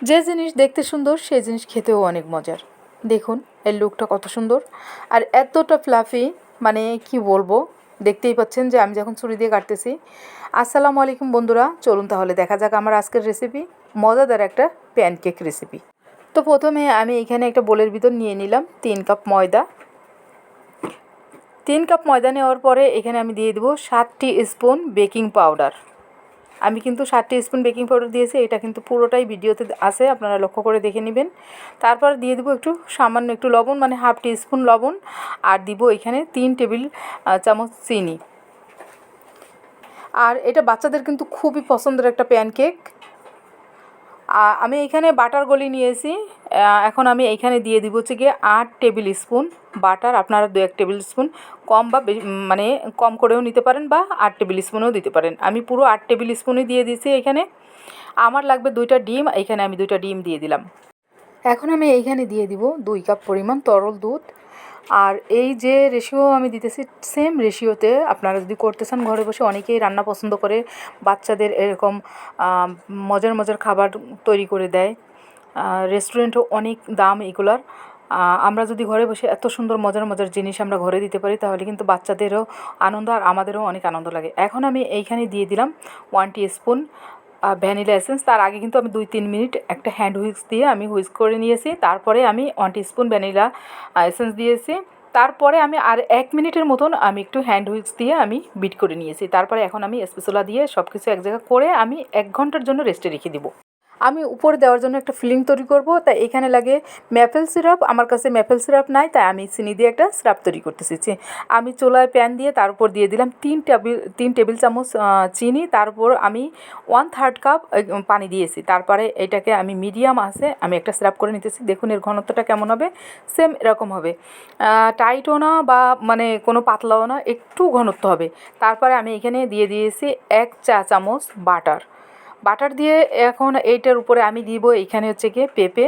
যে জিনিস দেখতে সুন্দর, সেই জিনিস খেতেও অনেক মজার। দেখুন, এর লুকটা কত সুন্দর। আর এতটা ফ্লাফি মানে কি বলব, দেখতেই পাচ্ছেন যে আমি যখন ছুরি দিয়ে কাটতেছি। আসসালামু আলাইকুম বন্ধুরা, চলুন তাহলে দেখা যাক আমার আজকের রেসিপি মজাদার একটা প্যানকেক রেসিপি তো প্রথমে আমি এখানে একটা বোলের ভিতর নিয়ে নিলাম তিন কাপ ময়দা। তিন কাপ ময়দা নেওয়ার পরে এখানে আমি দিয়ে দেবো সাতটি স্পুন বেকিং পাউডার। আমি কিন্তু সাতটি স্পুন বেকিং পাউডার দিয়েছি, এটা কিন্তু পুরোটাই ভিডিওতে আছে, আপনারা লক্ষ্য করে দেখে নেবেন। তারপর দিয়ে দেবো একটু সামান্য একটু লবণ মানে হাফ স্পুন লবণ, আর দিব এখানে তিন টেবিল চামচ চিনি। আর এটা বাচ্চাদের কিন্তু খুবই পছন্দের একটা প্যানকেক। আমি এখানে বাটার গলি নিয়েছি। এখন আমি এইখানে দিয়ে দিব হচ্ছে গিয়ে আট টেবিল স্পুন বাটার। আপনারা দু এক টেবিল স্পুন কম বা মানে কম করেও নিতে পারেন বা আট টেবিল স্পুনও দিতে পারেন। আমি পুরো আট টেবিল স্পুনই দিয়ে দিয়েছি এখানে। আমার লাগবে দুইটা ডিম, এখানে আমি দুইটা ডিম দিয়ে দিলাম। এখন আমি এইখানে দিয়ে দিব দুই কাপ পরিমাণ তরল দুধ। আর এই যে রেশিও আমি দিতেছি সেম রেশিওতে আপনারা যদি করতে চান ঘরে বসে, অনেকেই রান্না পছন্দ করে, বাচ্চাদের এরকম মজার মজার খাবার তৈরি করে দেয়। রেস্টুরেন্টও অনেক দাম এগুলার। আমরা যদি ঘরে বসে এত সুন্দর, মজার মজার জিনিস আমরা ঘরে দিতে পারি, তাহলে কিন্তু বাচ্চাদেরও আনন্দ আর আমাদেরও অনেক আনন্দ লাগে। এখন আমি এইখানে দিয়ে দিলাম one teaspoon vanilla essence. তার আগে কিন্তু আমি দুই তিন মিনিট একটা হ্যান্ড হুইক্স দিয়ে আমি হুইক্স করে নিয়েছি। তারপরে আমি ওয়ান স্পুন ভ্যানিলা এসেন্স দিয়েছি। তারপরে আমি আর এক মিনিটের মতন আমি একটু হ্যান্ড হুইক্স দিয়ে আমি বিট করে নিয়েছি। তারপরে এখন আমি স্পেশলা দিয়ে সব কিছু এক জায়গায় করে আমি এক ঘণ্টার জন্য রেস্টে রেখে দিব। আমি উপরে দেওয়ার জন্য একটা ফিলিং তৈরি করব। তাই এখানে লাগে ম্যাপেল সিরাপ আমার কাছে ম্যাপেল সিরাপ নাই, তাই আমি চিনি দিয়ে একটা সিরাপ তৈরি করতেছি আমি চোলায় প্যান দিয়ে তার উপর দিয়ে দিলাম তিন টেবিল তিন টেবিল চামচ চিনি তারপর আমি ওয়ান থার্ড কাপ পানি দিয়েছি। তারপরে এটাকে আমি মিডিয়াম আছে, আমি একটা সিরাপ করে নিতেছি। দেখুন এর ঘনত্বটা কেমন হবে? সেম এরকম হবে। টাইটও না বা মানে কোনো পাতলাও না, একটু ঘনত্ব হবে। তারপরে আমি এখানে দিয়ে দিয়েছি এক চা চামচ বাটার বাটার দিয়ে এখন এইটার উপরে আমি দিব, এইখানে হচ্ছে গিয়ে পেঁপে।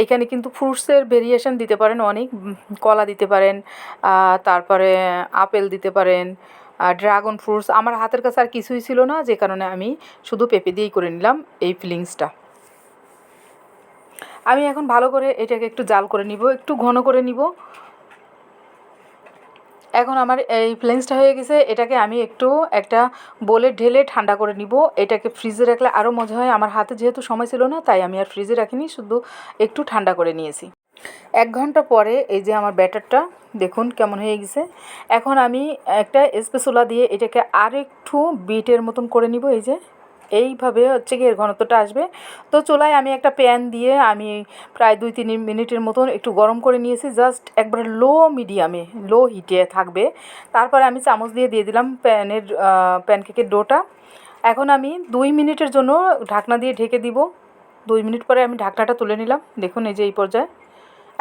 এইখানে কিন্তু ফ্রুটসের ভেরিয়েশন দিতে পারেন অনেক কলা দিতে পারেন তারপরে আপেল দিতে পারেন ড্রাগন ফ্রুটস আমার হাতের কাছে আর কিছুই ছিল না, যে কারণে আমি শুধু পেঁপে দিয়েই করে নিলাম এই ফিলিংসটা। আমি এখন ভালো করে এটাকে একটু জাল করে নিব, একটু ঘন করে নিব। এখন আমার এই ফ্লেন্সটা হয়ে গেছে, এটাকে আমি একটু একটা বলে ঢেলে ঠান্ডা করে নিব। এটাকে ফ্রিজে রাখলে আরও মজা হয়। আমার হাতে যেহেতু সময় ছিল না, তাই আমি আর ফ্রিজে রাখিনি, শুধু একটু ঠান্ডা করে নিয়েছি। এক ঘণ্টা পরে এই যে আমার ব্যাটারটা, দেখুন কেমন হয়ে গেছে। এখন আমি একটা স্পেসোলা দিয়ে এটাকে আর একটু বিটের মতন করে নিব, এই যে। এইভাবে হচ্ছে কি এর ঘনত্বটা আসবে। তো চুলায় আমি একটা প্যান দিয়ে আমি প্রায় দুই তিন মিনিটের মতন একটু গরম করে নিয়েছি। জাস্ট একবার লো মিডিয়ামে, লো হিটে থাকবে। তারপরে আমি চামচ দিয়ে দিয়ে দিলাম প্যানের প্যানকেকের ডোটা। এখন আমি দুই মিনিটের জন্য ঢাকনা দিয়ে ঢেকে দিব। দুই মিনিট পরে আমি ঢাকনাটা তুলে নিলাম। দেখুন এই যে এই পর্যায়ে।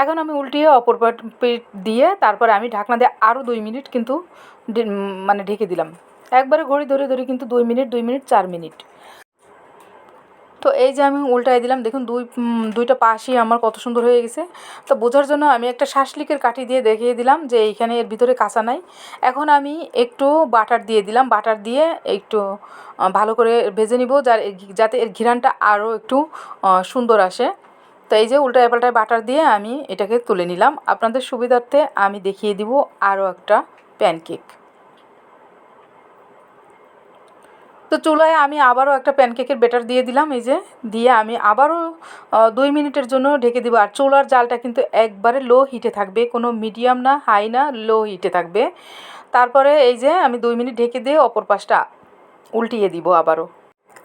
এখন আমি উল্টিয়ে অপর পেট দিয়ে তারপরে আমি ঢাকনা দিয়ে আরও দুই মিনিট কিন্তু মানে ঢেকে দিলাম। একবারে ঘড়ি ধরে ধরে কিন্তু দুই মিনিট দুই মিনিট, চার মিনিট। তো এই যে আমি উল্টাই দিলাম, দেখুন দুই দুইটা পাশই আমার কত সুন্দর হয়ে গেছে। তো বোঝার জন্য আমি একটা শাসলিকের কাঠি দিয়ে দেখিয়ে দিলাম যে এইখানে এর ভিতরে কাঁচা নাই। এখন আমি একটু বাটার দিয়ে দিলাম, বাটার দিয়ে একটু ভালো করে ভেজে নিব যার যাতে এর ঘিরানটা আরও একটু সুন্দর আসে। তো এই যে উল্টা পাল্টায় বাটার দিয়ে আমি এটাকে তুলে নিলাম। আপনাদের সুবিধার্থে আমি দেখিয়ে দিব আরও একটা প্যানকেক। তো চুলায় আমি আবারও একটা প্যানকেকের বেটার দিয়ে দিলাম, এই যে দিয়ে আমি আবারও দুই মিনিটের জন্য ঢেকে দিব। আর চুলার জালটা কিন্তু একবারে লো হিটে থাকবে, কোনো মিডিয়াম না হাই না লো হিটে থাকবে। তারপরে এই যে আমি দুই মিনিট ঢেকে দিয়ে অপর পাশটা উল্টিয়ে দিব আবারও।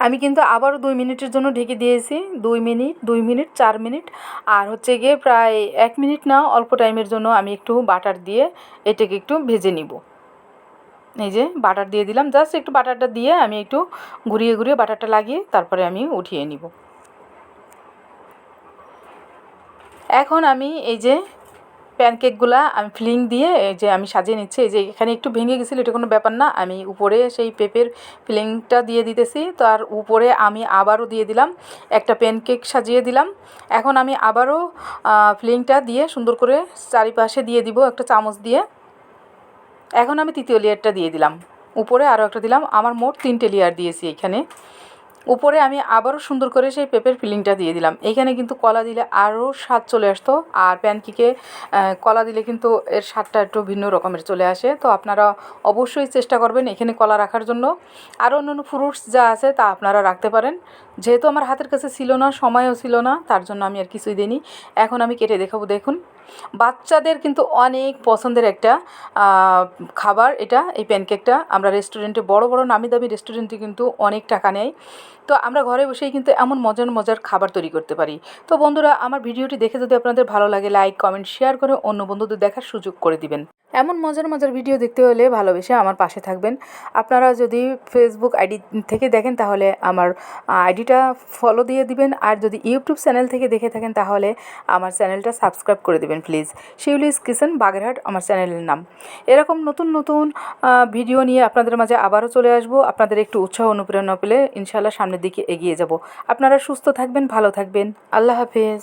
আমি কিন্তু আবারও দুই মিনিটের জন্য ঢেকে দিয়েছি, দুই মিনিট দুই মিনিট, চার মিনিট। আর হচ্ছে গিয়ে প্রায় এক মিনিট না, অল্প টাইমের জন্য আমি একটু বাটার দিয়ে এটাকে একটু ভেজে নিব। এই যে বাটার দিয়ে দিলাম। জাস্ট একটু বাটারটা দিয়ে আমি একটু ঘুরিয়ে ঘুরিয়ে বাটারটা লাগিয়ে তারপরে আমি উঠিয়ে নিব। এখন আমি এই যে প্যানকেকগুলা আমি ফিলিং দিয়ে এই যে আমি সাজিয়ে নিচ্ছি। এই যে এখানে একটু ভেঙে গেছিল, এটা কোনো ব্যাপার না। আমি উপরে সেই পেঁপের ফিলিংটা দিয়ে দিতেছি। তার উপরে আমি আবারও দিয়ে দিলাম, একটা প্যানকেক সাজিয়ে দিলাম। এখন আমি আবারও ফিলিংটা দিয়ে সুন্দর করে চারিপাশে দিয়ে দিব একটা চামচ দিয়ে। এখন আমি তৃতীয় লেয়ারটা দিয়ে দিলাম। উপরে আরও একটা দিলাম। আমার মোট তিনটে লেয়ার দিয়েছি এখানে। উপরে আমি আবারও সুন্দর করে সেই পেঁপের ফিলিংটা দিয়ে দিলাম। এইখানে কিন্তু কলা দিলে আরও স্বাদ চলে আসতো আর প্যানকেকে কলা দিলে কিন্তু এর স্বাদটা একটু ভিন্ন রকমের চলে আসে। তো আপনারা অবশ্যই চেষ্টা করবেন এখানে কলা রাখার জন্য। আরও অন্যান্য ফ্রুটস যা আছে তা আপনারা রাখতে পারেন। যেহেতু আমার হাতের কাছে ছিল না, সময়ও ছিল না, তার জন্য আমি আর কিছুই দিইনি। এখন আমি কেটে দেখাবো, দেখুন। বাচ্চাদের কিন্তু অনেক পছন্দের একটা খাবার এটা, এই প্যানকেকটা আমরা রেস্টুরেন্টে বড় বড় নামি দামি রেস্টুরেন্টে কিন্তু অনেক টাকা নেয়। তো আমরা ঘরে বসেই কিন্তু এমন মজার মজার খাবার তৈরি করতে পারি। তো বন্ধুরা, আমার ভিডিওটি দেখে যদি আপনাদের ভালো লাগে লাইক কমেন্ট শেয়ার করে অন্য বন্ধুদের দেখার সুযোগ করে দিবেন। এমন মজার মজার ভিডিও দেখতে হলে ভালোবেসে আমার পাশে থাকবেন। আপনারা যদি ফেসবুক আইডি থেকে দেখেন তাহলে আমার আইডিটা ফলো দিয়ে দিবেন। আর যদি ইউটিউব চ্যানেল থেকে দেখে থাকেন তাহলে আমার চ্যানেলটা সাবস্ক্রাইব করে দেবেন প্লিজ শিউলিস কিচেন, বাগেরহাট, আমার চ্যানেলের নাম। এরকম নতুন নতুন ভিডিও নিয়ে আপনাদের মাঝে আবারও চলে আসব। আপনাদের একটু উৎসাহ অনুপ্রেরণা পেলে ইনশাল্লাহ সামনের দিকে এগিয়ে যাব। আপনারা সুস্থ থাকবেন, ভালো থাকবেন। আল্লাহ হাফেজ।